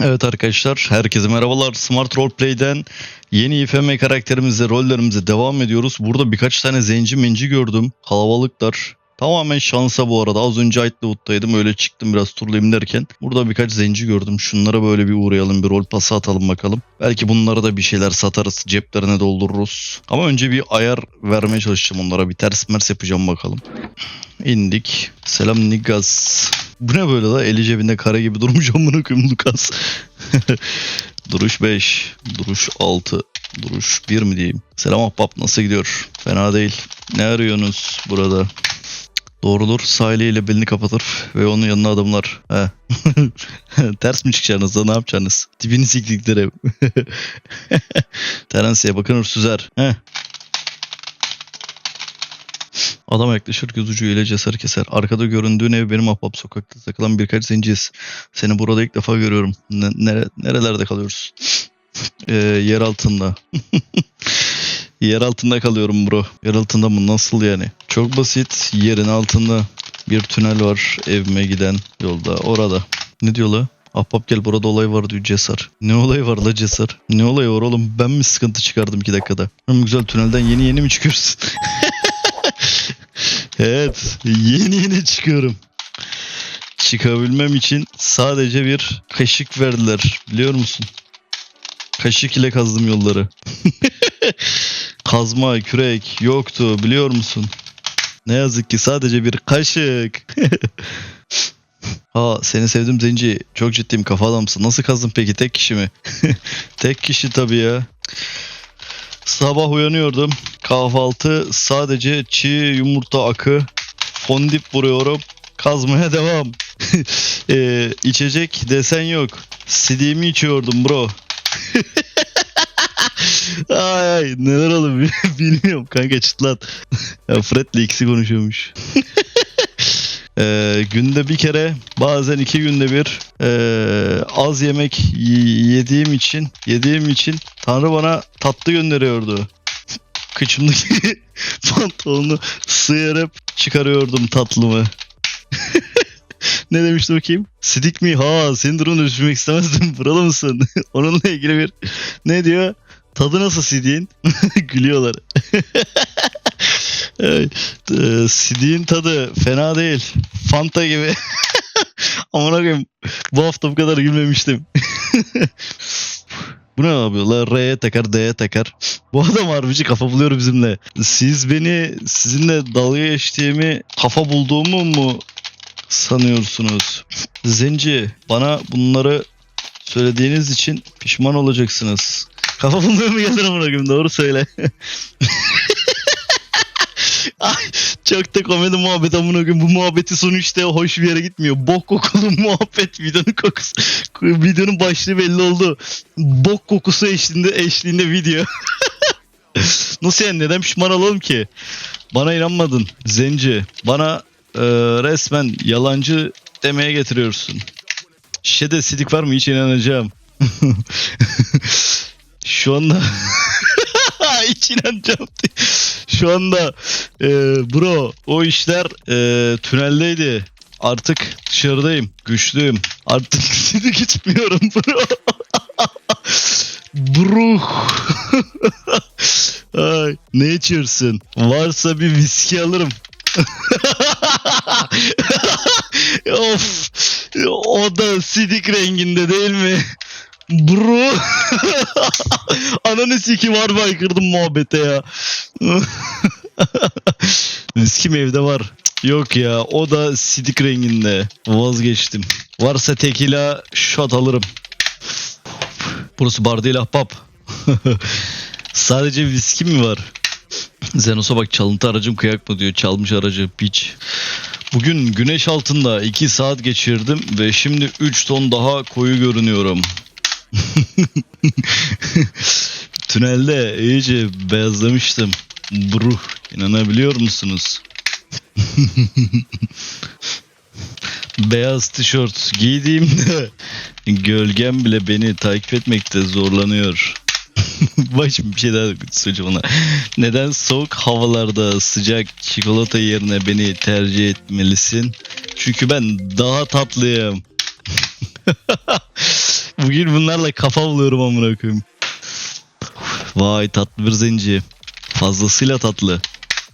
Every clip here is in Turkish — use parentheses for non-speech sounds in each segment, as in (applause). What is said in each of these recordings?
Evet arkadaşlar, herkese merhabalar. Smart Roleplay'den yeni İFM karakterimizle rollerimize devam ediyoruz. Burada birkaç tane zenci menci gördüm. Kalabalıklar. Tamamen şansa bu arada. Az önce Aytlıwood'daydım. Öyle çıktım biraz turlayayım derken. Burada birkaç zenci gördüm. Şunlara böyle bir uğrayalım. Bir rol pası atalım bakalım. Belki bunlara da bir şeyler satarız. Ceplerine doldururuz. Ama önce bir ayar vermeye çalışacağım onlara. Bir ters mers yapacağım bakalım. İndik. Selam Niggas. Bu ne böyle la? Eli cebinde kare gibi durmuş amına koyayım Lucas. (laughs) duruş 5, duruş 6, duruş 1 mi diyeyim? Selam ahbap nasıl gidiyor? Fena değil. Ne arıyorsunuz burada? Doğrudur sağ eliyle belini kapatır ve onun yanına adımlar. He. (laughs) Ters mi çıkacaksınız da ne yapacaksınız? Tipini siktikleri. (laughs) Terensi'ye bakın hırsüzer. Heh. Adam yaklaşır göz ucuyla ceser keser. Arkada göründüğün ev benim ahbap sokakta takılan birkaç zenciyiz. Seni burada ilk defa görüyorum. Ne- nere- nerelerde kalıyoruz? (laughs) Ee, yer altında. (laughs) yer altında kalıyorum bro. Yer altında mı? Nasıl yani? Çok basit. Yerin altında bir tünel var. Evime giden yolda. Orada. Ne diyor la? Ahbap gel burada olay var diyor Cesar. Ne olayı var la Cesar? Ne olayı var oğlum? Ben mi sıkıntı çıkardım iki dakikada? Oğlum güzel tünelden yeni yeni mi çıkıyoruz? (laughs) Evet, yeni yeni çıkıyorum. Çıkabilmem için sadece bir kaşık verdiler. Biliyor musun? Kaşık ile kazdım yolları. (laughs) Kazma, kürek yoktu biliyor musun? Ne yazık ki sadece bir kaşık. (laughs) Ha seni sevdim Zenci. Çok ciddiyim kafa adamsın. Nasıl kazdın peki tek kişi mi? (laughs) tek kişi tabii ya. Sabah uyanıyordum. Kahvaltı sadece çiğ yumurta akı. Fondip vuruyorum. Kazmaya devam. (laughs) ee, içecek desen yok. Sidiğimi içiyordum bro. (laughs) ay ay neler oldu (laughs) bilmiyorum kanka çıtlat. Fred'le ikisi konuşuyormuş. Ee, günde bir kere bazen iki günde bir ee, az yemek yediğim için yediğim için Tanrı bana tatlı gönderiyordu. Kıçımdaki (laughs) pantolonu sıyırıp çıkarıyordum tatlımı. (laughs) ne demişti bakayım? Sidik mi? Ha senin durumunu düşürmek istemezdim. (laughs) Buralı mısın? Onunla ilgili bir ne diyor? Tadı nasıl sidiğin? Gülüyorlar. Ay, e, Sidiğin tadı fena değil. Fanta gibi. Amına koyayım. Bu hafta bu kadar gülmemiştim. Bu ne yapıyorlar? R'ye takar, D'ye takar. Bu adam harbici kafa buluyor bizimle. Siz beni sizinle dalga geçtiğimi, kafa bulduğumu mu sanıyorsunuz? Zenci, bana bunları söylediğiniz için pişman olacaksınız. Kafa bulmaya mı geldin amına? Doğru söyle. (laughs) Çok da komedi muhabbet amına koyayım. Bu muhabbetin sonu işte hoş bir yere gitmiyor. Bok kokulu (laughs) muhabbet videonun kokusu. Videonun başlığı belli oldu. Bok kokusu eşliğinde eşliğinde video. (laughs) Nasıl yani neden pişman olalım ki? Bana inanmadın Zenci. Bana e, resmen yalancı demeye getiriyorsun. Şişede sidik var mı hiç inanacağım. (laughs) Şu anda hiç inanacağım. Şu anda e, bro o işler e, tüneldeydi. Artık dışarıdayım. Güçlüyüm. Artık (laughs) sidik içmiyorum bro. (laughs) Bro. (laughs) Ay, ne içiyorsun? Varsa bir viski alırım. of. O da sidik renginde değil mi? Bro. Ananı siki var baykırdım muhabbete ya. (laughs) Viskim evde var. Yok ya o da sidik renginde. Vazgeçtim. Varsa tekila shot alırım. Burası bar değil ahbap. (laughs) Sadece viski mi var? Zenos'a bak çalıntı aracım kıyak mı diyor. Çalmış aracı piç. Bugün güneş altında 2 saat geçirdim ve şimdi 3 ton daha koyu görünüyorum. (laughs) Tünelde iyice beyazlamıştım. Bruh inanabiliyor musunuz? (laughs) Beyaz tişört giydiğimde gölgem bile beni takip etmekte zorlanıyor. (laughs) Bak şimdi bir şey daha söyleyeceğim ona. Neden soğuk havalarda sıcak çikolata yerine beni tercih etmelisin? Çünkü ben daha tatlıyım. (laughs) Bugün bunlarla kafa buluyorum amına koyayım. Vay tatlı bir zenci. Fazlasıyla tatlı.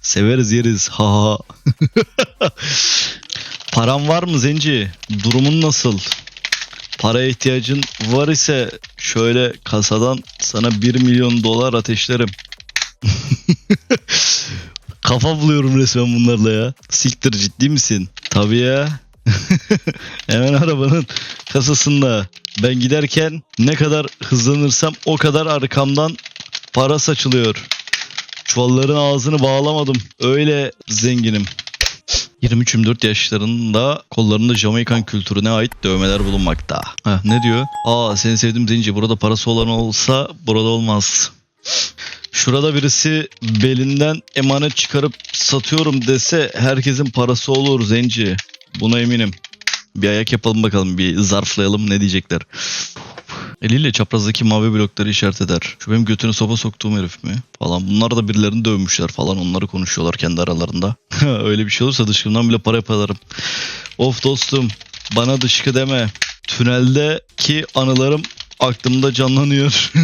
Severiz yeriz. Ha ha. (laughs) Param var mı zenci? Durumun nasıl? Paraya ihtiyacın var ise şöyle kasadan sana 1 milyon dolar ateşlerim. (laughs) Kafa buluyorum resmen bunlarla ya. Siktir ciddi misin? Tabii ya. (laughs) Hemen arabanın kasasında. Ben giderken ne kadar hızlanırsam o kadar arkamdan para saçılıyor. Çuvalların ağzını bağlamadım. Öyle zenginim. 23-24 yaşlarında kollarında Jamaikan kültürüne ait dövmeler bulunmakta. Heh, ne diyor? Aa seni sevdim zenci. Burada parası olan olsa burada olmaz. Şurada birisi belinden emanet çıkarıp satıyorum dese herkesin parası olur zenci. Buna eminim. Bir ayak yapalım bakalım. Bir zarflayalım ne diyecekler. Eliyle çaprazdaki mavi blokları işaret eder. Şu benim götüne sopa soktuğum herif mi? Falan. Bunlar da birilerini dövmüşler falan. Onları konuşuyorlar kendi aralarında. (laughs) Öyle bir şey olursa dışkımdan bile para yaparım. Of dostum. Bana dışkı deme. Tüneldeki anılarım aklımda canlanıyor. (laughs)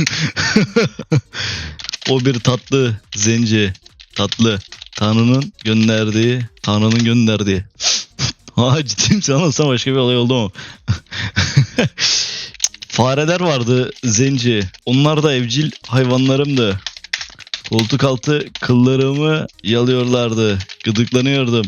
o bir tatlı zenci. Tatlı. Tanrı'nın gönderdiği. Tanrı'nın gönderdiği. (laughs) Ha ciddi misin? Anlatsam başka bir olay oldu mu? Fareler vardı zenci. Onlar da evcil hayvanlarımdı. Koltuk altı kıllarımı yalıyorlardı. Gıdıklanıyordum.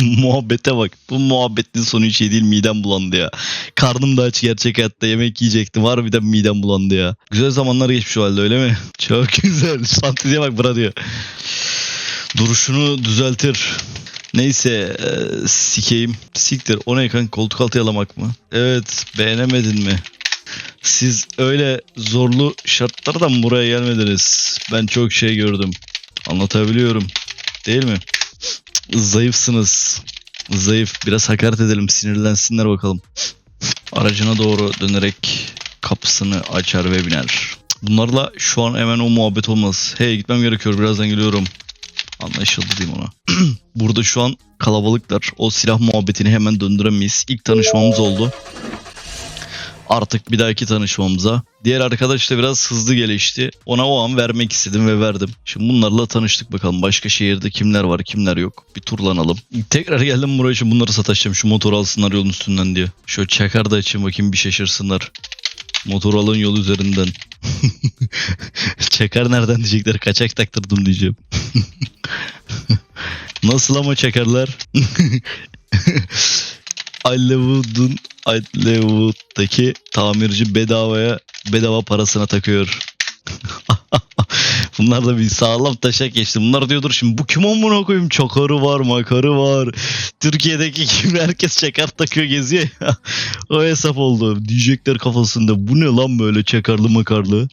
(laughs) Muhabbete bak. Bu muhabbetin sonu hiç iyi değil. Midem bulandı ya. Karnım da aç gerçek hayatta. Yemek yiyecektim. Harbiden midem bulandı ya. Güzel zamanlar geçmiş o halde öyle mi? (laughs) Çok güzel. Fanteziye bak bura diyor. Duruşunu düzeltir. Neyse e, sikeyim. Siktir. O ne kanka koltuk altı yalamak mı? Evet beğenemedin mi? Siz öyle zorlu şartlardan buraya gelmediniz. Ben çok şey gördüm. Anlatabiliyorum. Değil mi? Zayıfsınız. Zayıf. Biraz hakaret edelim. Sinirlensinler bakalım. Aracına doğru dönerek kapısını açar ve biner. Bunlarla şu an hemen o muhabbet olmaz. Hey gitmem gerekiyor. Birazdan geliyorum. Anlaşıldı diyeyim ona. (clears throat) Burada şu an kalabalıklar. O silah muhabbetini hemen döndüremeyiz. İlk tanışmamız oldu. Artık bir dahaki tanışmamıza. Diğer arkadaş da biraz hızlı gelişti. Ona o an vermek istedim ve verdim. Şimdi bunlarla tanıştık bakalım. Başka şehirde kimler var kimler yok. Bir turlanalım. Tekrar geldim buraya için bunları sataşacağım. Şu motor alsınlar yolun üstünden diye. Şöyle çakar da açayım bakayım bir şaşırsınlar. Motor alın yol üzerinden. (laughs) çakar nereden diyecekler. Kaçak taktırdım diyeceğim. (laughs) Nasıl ama çakarlar? (laughs) Hollywood'un Hollywood'daki tamirci bedavaya bedava parasına takıyor. (laughs) Bunlar da bir sağlam taşak geçti. Bunlar diyordur şimdi bu kim amına koyayım çakarı var makarı var. Türkiye'deki kim herkes çakar takıyor geziyor ya. (laughs) o hesap oldu. Diyecekler kafasında bu ne lan böyle çakarlı makarlı.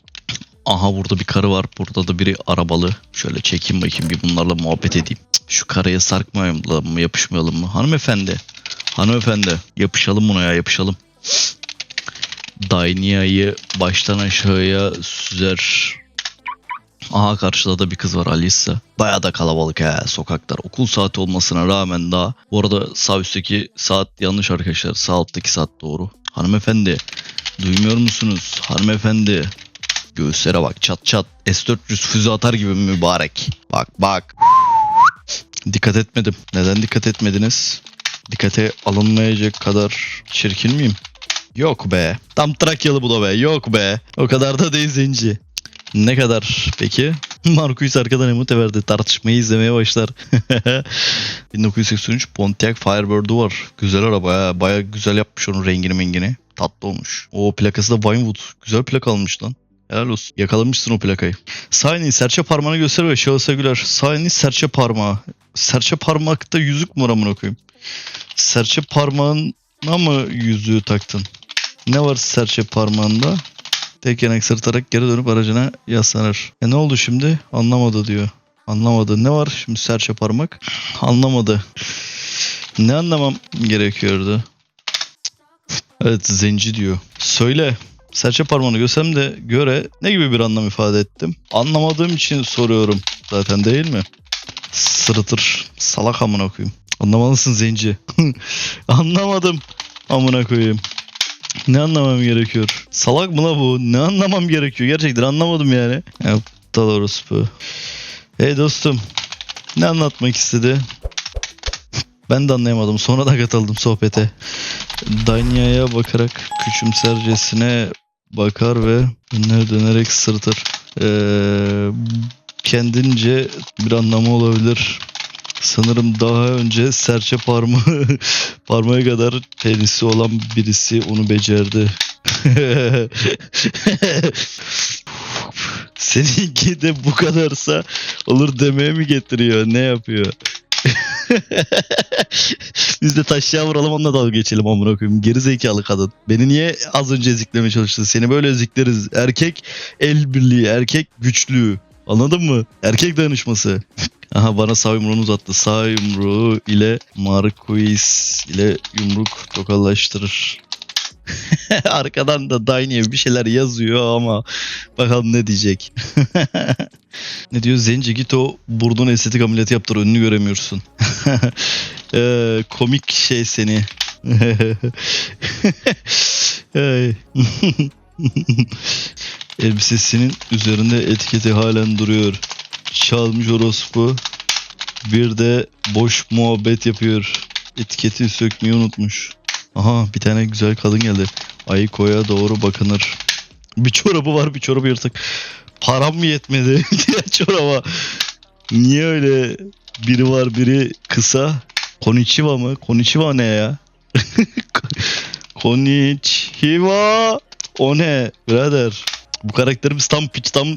Aha burada bir karı var. Burada da biri arabalı. Şöyle çekeyim bakayım bir bunlarla muhabbet edeyim. Şu karaya sarkmayalım mı yapışmayalım mı? Hanımefendi. Hanımefendi. Yapışalım buna ya yapışalım. Dainia'yı baştan aşağıya süzer. Aha karşıda da bir kız var Alisa. Baya da kalabalık he sokaklar. Okul saati olmasına rağmen daha. Bu arada sağ üstteki saat yanlış arkadaşlar. Sağ alttaki saat doğru. Hanımefendi. Duymuyor musunuz? Hanımefendi. Göğüslere bak çat çat. S-400 füze atar gibi mübarek. Bak bak. Dikkat etmedim. Neden dikkat etmediniz? Dikkate alınmayacak kadar çirkin miyim? Yok be. Tam Trakyalı bu da be. Yok be. O kadar da değil zenci. Ne kadar peki? (laughs) Marcus arkadan emote verdi. Tartışmayı izlemeye başlar. (laughs) 1983 Pontiac Firebird'u var. Güzel araba ya. Baya güzel yapmış onun rengini mengini. Tatlı olmuş. O plakası da Vinewood. Güzel plak almış lan. Helal olsun. Yakalamışsın o plakayı. Sağ elini serçe parmağını göster ve şahısa güler. Sağ elini serçe parmağı. Serçe parmakta yüzük mü amına koyayım? Serçe parmağına mı yüzüğü taktın? Ne var serçe parmağında? Tek yanak sırtarak geri dönüp aracına yaslanır. E ne oldu şimdi? Anlamadı diyor. Anlamadı. Ne var şimdi serçe parmak? Anlamadı. Ne anlamam gerekiyordu? Evet zenci diyor. Söyle. Serçe parmağını görsem de göre ne gibi bir anlam ifade ettim? Anlamadığım için soruyorum zaten değil mi? Sırıtır. Salak amına koyayım. Anlamalısın zenci. (laughs) Anlamadım amına koyayım. Ne anlamam gerekiyor? Salak mı la bu? Ne anlamam gerekiyor? Gerçekten anlamadım yani. Aptal orospu. Hey dostum. Ne anlatmak istedi? Ben de anlayamadım. Sonra da katıldım sohbete. Danya'ya bakarak küçümsercesine bakar ve önüne dönerek sırtır. Ee, kendince bir anlamı olabilir. Sanırım daha önce serçe parmağı (laughs) parmağı kadar penisi olan birisi onu becerdi. (laughs) Seninki de bu kadarsa olur demeye mi getiriyor? Ne yapıyor? (laughs) Biz de taşya vuralım onunla dalga geçelim amına koyayım. Geri zekalı kadın. Beni niye az önce eziklemeye çalıştın? Seni böyle ezikleriz. Erkek el birliği, erkek güçlüğü. Anladın mı? Erkek dayanışması. (laughs) Aha bana sağ yumruğunu uzattı. Sağ yumruğu ile Marquis ile yumruk tokalaştırır. (laughs) Arkadan da Daine'ye bir şeyler yazıyor ama bakalım ne diyecek. (laughs) ne diyor? Zenci git o burnun estetik ameliyatı yaptır önünü göremiyorsun. Ee, komik şey seni. Elbisesinin üzerinde etiketi halen duruyor. Çalmış orospu. Bir de boş muhabbet yapıyor. Etiketi sökmeyi unutmuş. Aha bir tane güzel kadın geldi. Ayko'ya doğru bakınır. Bir çorabı var bir çorabı yırtık. Param mı yetmedi (laughs) diğer çoraba. Niye öyle biri var biri kısa? Konnichiwa mı? Konnichiwa ne ya? (laughs) Konnichiwa o ne birader? Bu karakterimiz tam piç tam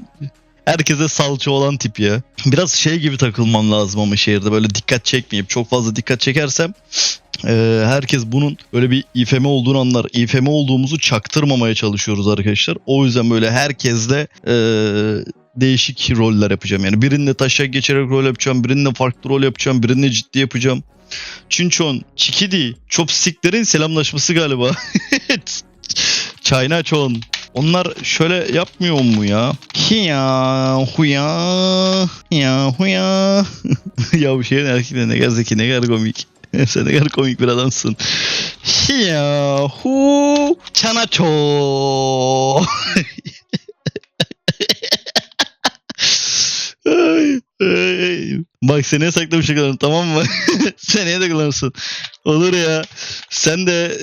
herkese salça olan tip ya. Biraz şey gibi takılmam lazım ama şehirde böyle dikkat çekmeyip çok fazla dikkat çekersem e, herkes bunun öyle bir İFM olduğunu anlar. İFM olduğumuzu çaktırmamaya çalışıyoruz arkadaşlar. O yüzden böyle herkesle e, değişik roller yapacağım. Yani birinde taşa geçerek rol yapacağım, birinde farklı rol yapacağım, birinde ciddi yapacağım. Çinçon, Çikidi, Chopstick'lerin selamlaşması galiba. (laughs) Chon. Onlar şöyle yapmıyor mu ya? Hiya, huya, ya huya. (laughs) ya bu şeyin erkekleri ne kadar zeki, ne kadar komik. (laughs) Sen ne kadar komik bir adamsın. Hiya, hu, çanaço. (laughs) Bak seneye saklamış kullanırım tamam mı? seneye de kullanırsın. Olur ya. Sen de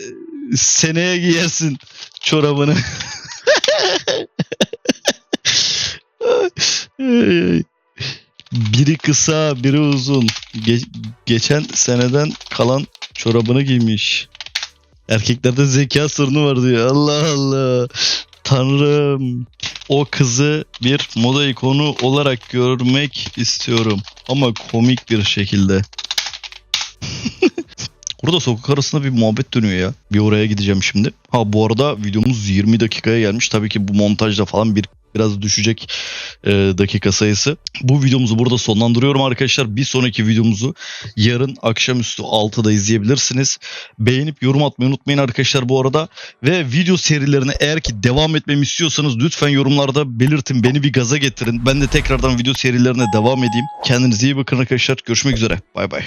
seneye giyersin çorabını. (laughs) Biri kısa, biri uzun. Ge- geçen seneden kalan çorabını giymiş. Erkeklerde zeka sorunu var diyor. Allah Allah. Tanrım. O kızı bir moda ikonu olarak görmek istiyorum. Ama komik bir şekilde. (laughs) Burada sokak arasında bir muhabbet dönüyor ya. Bir oraya gideceğim şimdi. Ha bu arada videomuz 20 dakikaya gelmiş. Tabii ki bu montajda falan bir biraz düşecek e, dakika sayısı. Bu videomuzu burada sonlandırıyorum arkadaşlar. Bir sonraki videomuzu yarın akşamüstü 6'da izleyebilirsiniz. Beğenip yorum atmayı unutmayın arkadaşlar bu arada. Ve video serilerine eğer ki devam etmemi istiyorsanız lütfen yorumlarda belirtin. Beni bir gaza getirin. Ben de tekrardan video serilerine devam edeyim. Kendinize iyi bakın arkadaşlar. Görüşmek üzere. Bay bay.